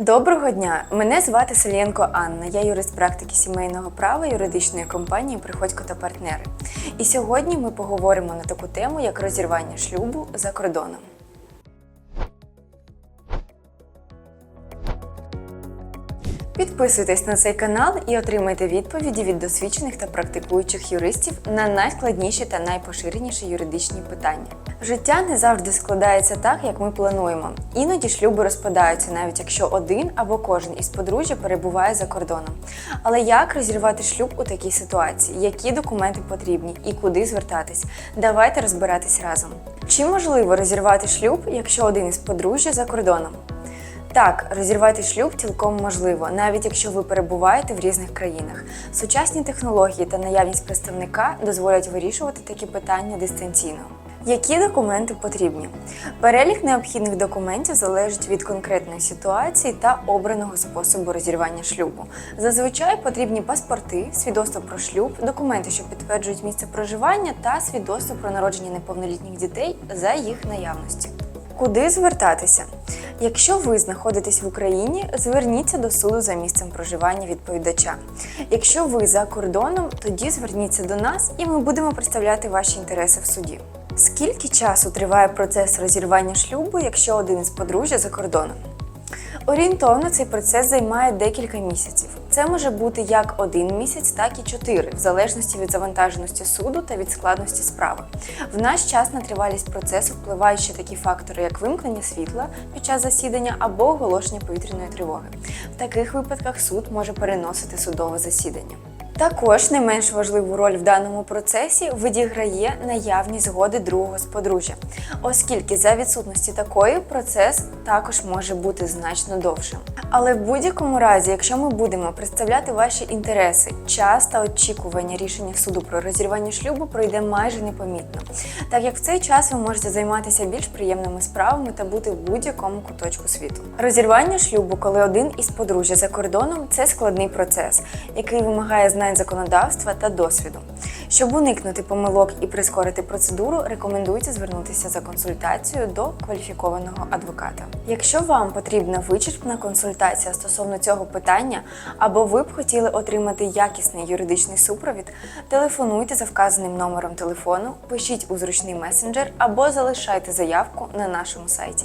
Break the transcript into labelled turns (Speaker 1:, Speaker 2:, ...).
Speaker 1: Доброго дня! Мене звати Селєнко Анна. Я юрист практики сімейного права юридичної компанії Приходько та партнери. І сьогодні ми поговоримо на таку тему, як розірвання шлюбу за кордоном. Підписуйтесь на цей канал і отримайте відповіді від досвідчених та практикуючих юристів на найскладніші та найпоширеніші юридичні питання. Життя не завжди складається так, як ми плануємо. Іноді шлюби розпадаються, навіть якщо один або кожен із подружжя перебуває за кордоном. Але як розірвати шлюб у такій ситуації? Які документи потрібні і куди звертатись? Давайте розбиратись разом. Чи можливо розірвати шлюб, якщо один із подружжя за кордоном? Так, розірвати шлюб цілком можливо, навіть якщо ви перебуваєте в різних країнах. Сучасні технології та наявність представника дозволять вирішувати такі питання дистанційно. Які документи потрібні? Перелік необхідних документів залежить від конкретної ситуації та обраного способу розірвання шлюбу. Зазвичай потрібні паспорти, свідоцтво про шлюб, документи, що підтверджують місце проживання, та свідоцтво про народження неповнолітніх дітей за їх наявності. Куди звертатися? Якщо ви знаходитесь в Україні, зверніться до суду за місцем проживання відповідача. Якщо ви за кордоном, тоді зверніться до нас і ми будемо представляти ваші інтереси в суді. Скільки часу триває процес розірвання шлюбу, якщо один із подружжя за кордоном? Орієнтовно цей процес займає декілька місяців. Це може бути як один місяць, так і чотири, в залежності від завантаженості суду та від складності справи. В наш час на тривалість процесу впливають ще такі фактори, як вимкнення світла під час засідання або оголошення повітряної тривоги. В таких випадках суд може переносити судове засідання. Також не менш важливу роль в даному процесі відіграє наявність згоди другого з подружжя, оскільки за відсутності такої процес також може бути значно довшим. Але в будь-якому разі, якщо ми будемо представляти ваші інтереси, час та очікування рішення суду про розірвання шлюбу пройде майже непомітно, так як в цей час ви можете займатися більш приємними справами та бути в будь-якому куточку світу. Розірвання шлюбу, коли один із подружжя за кордоном, це складний процес, який вимагає знань законодавства та досвіду. Щоб уникнути помилок і прискорити процедуру, рекомендується звернутися за консультацією до кваліфікованого адвоката. Якщо вам потрібна вичерпна консультація стосовно цього питання, або ви б хотіли отримати якісний юридичний супровід, телефонуйте за вказаним номером телефону, пишіть у зручний месенджер або залишайте заявку на нашому сайті.